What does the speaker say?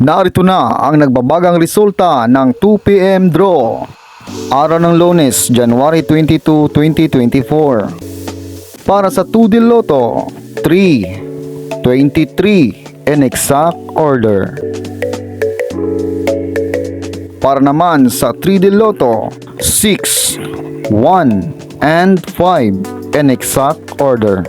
Narito na ang nagbabagang resulta ng 2pm draw. Araw ng lunes, January 22, 2024. Para sa 2 Del Lotto, 3, 23 in exact order. Para naman sa 3 Del Lotto, 6, 1, and 5 in exact order.